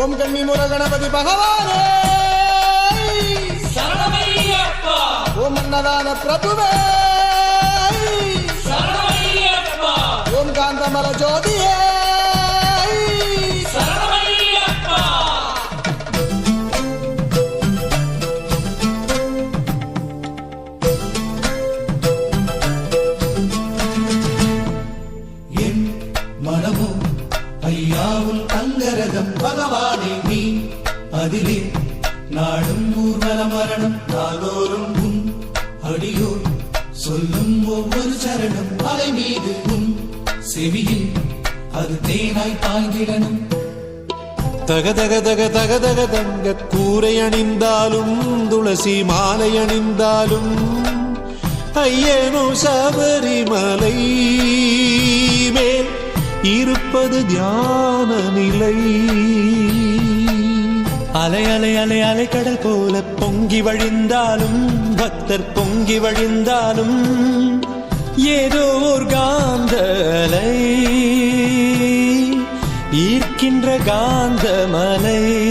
ఓం కమ్మి మూల గణపతి భగవానే! ఓం అన్నదాన ప్రభువే யாவும் தங்கரதம் பகவானே நீ. அதிலே நாடும் ஊர்வல மரணம் நாளோறும் உன் அடியோர் சொல்லும் ஒவ்வொரு சரணம் அலை மீது உன் செவியில் அது தேனாய் பாய்ந்திடணும். தக தக தக தக தக தங்க கூரை அணிந்தாலும் துளசி மாலை அணிந்தாலும் ஐயனோ சபரிமலை மேல் இருப்பது தியான நிலை. அலை அலை அலை அலை கடல் போல பொங்கி வழிந்தாலும் பக்தர் பொங்கி வழிந்தாலும் ஏதோ ஒரு காந்த அலை ஈர்க்கின்ற காந்த மலை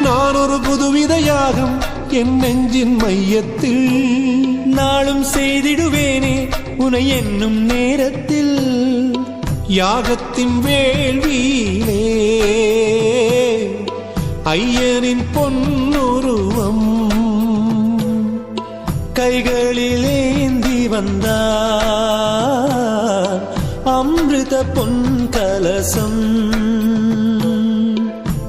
நான் ஒரு புதுவித யாகம் என் நெஞ்சின் மையத்தில். நாளும் செய்திடுவேனே உனை என்னும் நேரத்தில். யாகத்தின் வேள்வியிலே ஐயரின் பொன்னுருவம் கைகளிலேந்தி வந்தார். அமிர்த பொன் கலசம்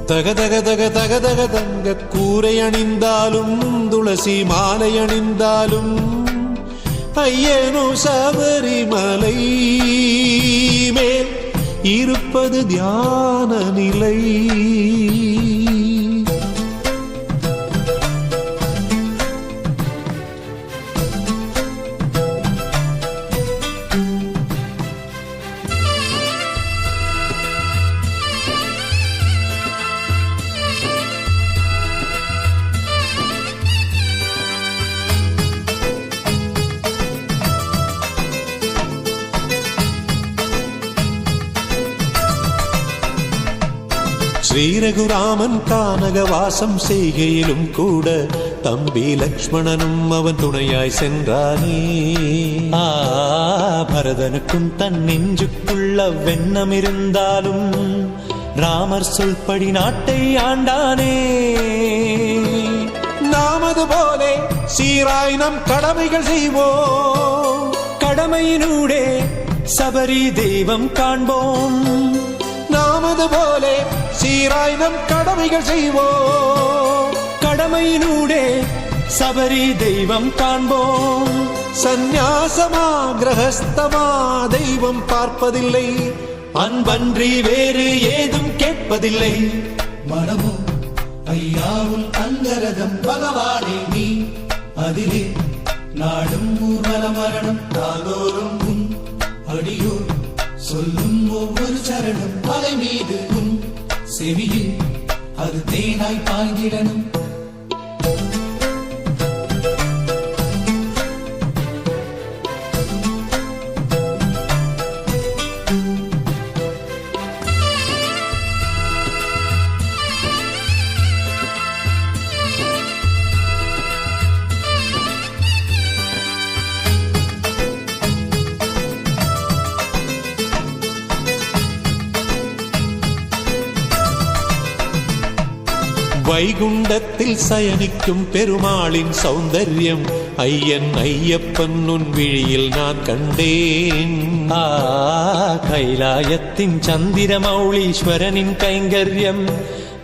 தக தக தக தக தக தங்க கூரை அணிந்தாலும் துளசி மாலை அணிந்தாலும் ஐயனோ சபரிமலை மேல் இருப்பது தியான நிலை. ஸ்ரீரகுராமன் கானக வாசம் செய்கையிலும் கூட தம்பி லக்ஷ்மணனும் அவன் துணையாய் சென்றானே. ஆ பரதனுக்கும் தன் நெஞ்சுக்குள்ள வெண்ணம் இருந்தாலும் ராமர் சொல்படி நாட்டை ஆண்டானே. நாமது போலே சீராய் நம் கடமைகள் செய்வோம். கடமையினூடே சபரி தெய்வம் காண்போம். நமது போலே சீராய் நம் கடமைகள் செய்வோம். கடமையினூடே சபரி தெய்வம் காண்போம். சந்நியாசமா கிரகஸ்தமா தெய்வம் பார்ப்பதில்லை. அன்பன்றி வேறு ஏதும் கேட்பதில்லை. மனமோ ஐயாவும் அங்கரதம் பகவானே நீ. அதிலே நாடும் ஊர்வல மரணம் நாளோறும் உன் அடியோர் சொல்லும் ஒவ்வொரு அலை மீது உன் செவியில் அது தேனாய் பாய்ந்திடனும் வைகுண்டத்தில் சயனிக்கும் பெருமாளின் சௌந்தர்யம். ஐயன் ஐயப்பன் உன் விழியில் நான் கண்டேன். ஆ கைலாயத்தின் சந்திர மௌளீஸ்வரனின் கைங்கரியம்.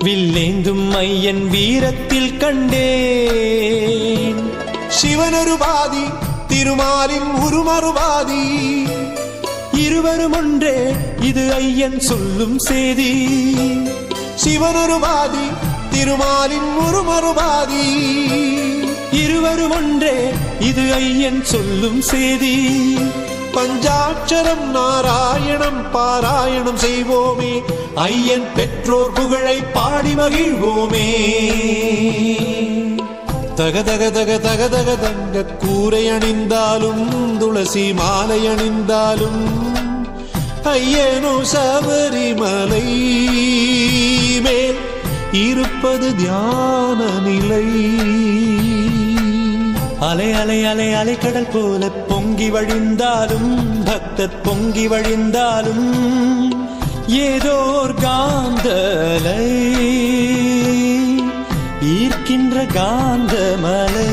வில்லேந்தும் ஐயன் வீரத்தில் கண்டேன். சிவனொரு பாதி திருமாலின் உருமறுபாதி இருவரும் ஒன்றே இது ஐயன் சொல்லும் செய்தி. சிவனொரு பாதி திருமாலின் உருமறுபாதி இருவரும் ஒன்றே இது ஐயன் சொல்லும் செய்தி. பஞ்சாட்சரம் நாராயணம் பாராயணம் செய்வோமே. ஐயன் பெற்றோர் புகழை பாடி மகிழ்வோமே. தக தக தக தக தக தங்க கூரை அணிந்தாலும் துளசி மாலை அணிந்தாலும் ஐயனோ சபரிமலை இருப்பது தியான நிலை. அலை அலை அலை அலை கடல் போல பொங்கி வழிந்தாலும் பக்தர் பொங்கி வழிந்தாலும் ஏதோ காந்தலை ஈர்க்கின்ற காந்தமலை.